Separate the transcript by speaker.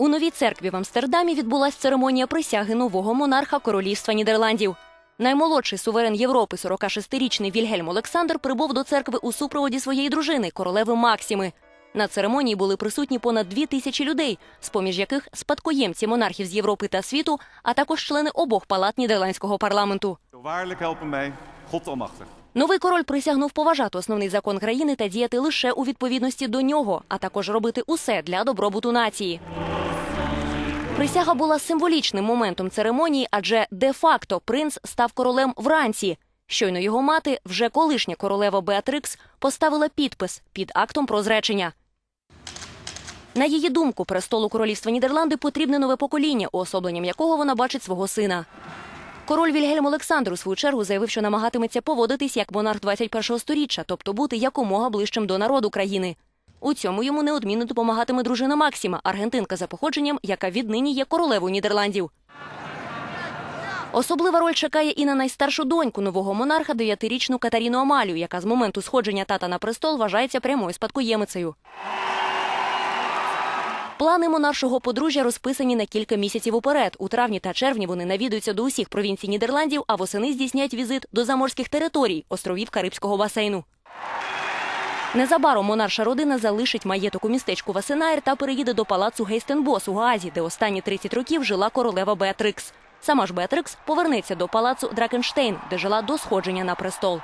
Speaker 1: У новій церкві в Амстердамі відбулася церемонія присяги нового монарха королівства Нідерландів. Наймолодший суверен Європи, 46-річний Вільгельм Олександр, прибув до церкви у супроводі своєї дружини, королеви Максими. На церемонії були присутні понад дві тисячі людей, з поміж яких спадкоємці монархів з Європи та світу, а також члени обох палат нідерландського парламенту. Новий король присягнув поважати основний закон країни та діяти лише у відповідності до нього, а також робити усе для добробуту нації. Присяга була символічним моментом церемонії, адже де-факто принц став королем вранці. Щойно його мати, вже колишня королева Беатрикс, поставила підпис під актом про зречення. На її думку, престолу королівства Нідерланди потрібне нове покоління, уособленням якого вона бачить свого сина. Король Вільгельм Олександр у свою чергу заявив, що намагатиметься поводитись як монарх 21-го сторіччя, тобто бути якомога ближчим до народу країни. У цьому йому неодмінно допомагатиме дружина Максима, аргентинка за походженням, яка віднині є королевою Нідерландів. Особлива роль чекає і на найстаршу доньку нового монарха, дев'ятирічну Катаріну Амалію, яка з моменту сходження тата на престол вважається прямою спадкоємицею. Плани монаршого подружжя розписані на кілька місяців уперед. У травні та червні вони навідуються до усіх провінцій Нідерландів, а восени здійснять візит до заморських територій, островів Карибського басейну. Незабаром монарша родина залишить маєток у містечку Васенаєр та переїде до палацу Гейстенбос у Гаазі, де останні 30 років жила королева Беатрикс. Сама ж Беатрикс повернеться до палацу Дракенштейн, де жила до сходження на престол.